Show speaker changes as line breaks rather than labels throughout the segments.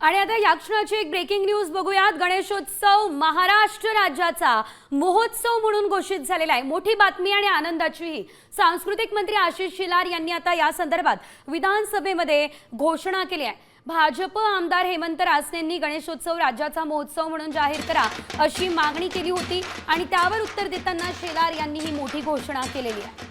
आणि आता या क्षणाची एक ब्रेकिंग न्यूज बघूयात. गणेशोत्सव महाराष्ट्र राज्याचा महोत्सव म्हणून घोषित झालेला आहे. मोठी बातमी आणि आनंदाचीही. सांस्कृतिक मंत्री आशिष शिलार यांनी आता या संदर्भात विधानसभेमध्ये घोषणा केली आहे. भाजप आमदार हेमंत रासनेंनी गणेशोत्सव राज्याचा महोत्सव म्हणून जाहीर करा अशी मागणी केली होती आणि त्यावर उत्तर देताना शेलार यांनी ही मोठी घोषणा केलेली आहे.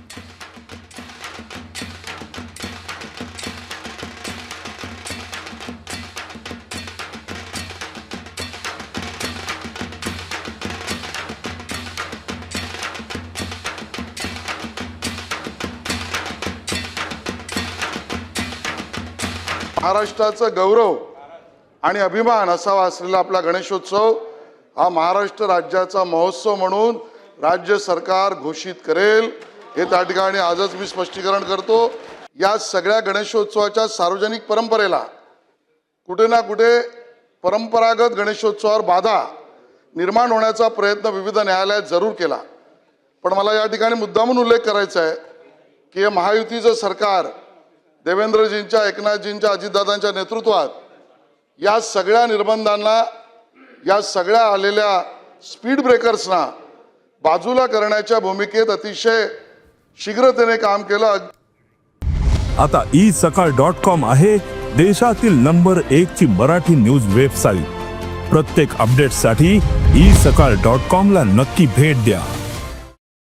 महाराष्ट्राचं गौरव आणि अभिमान असावा असलेला आपला गणेशोत्सव हा महाराष्ट्र राज्याचा महोत्सव म्हणून राज्य सरकार घोषित करेल. हे त्या ठिकाणी आजच मी स्पष्टीकरण करतो. या सगळ्या गणेशोत्सवाच्या सार्वजनिक परंपरेला कुठे ना कुठे परंपरागत गणेशोत्सवावर बाधा निर्माण होण्याचा प्रयत्न विविध न्यायालयात जरूर केला. पण मला या ठिकाणी मुद्दामून उल्लेख करायचा आहे की हे महायुतीचं सरकार देवेंद्रजींच्या एकनाथजींच्या अजितदादांच्या नेतृत्वात या सगळ्या निर्बंधांना या सगळ्या आलेल्या स्पीड ब्रेकर्सना बाजूला करण्याच्या भूमिकेत अतिशय शीघ्रतेने काम केलं.
आता ई सकाळ डॉट कॉम आहे देशातील नंबर एक ची मराठी न्यूज वेबसाईट प्रत्येक अपडेटसाठी ई सकाळ डॉट कॉम ला नक्की भेट द्या.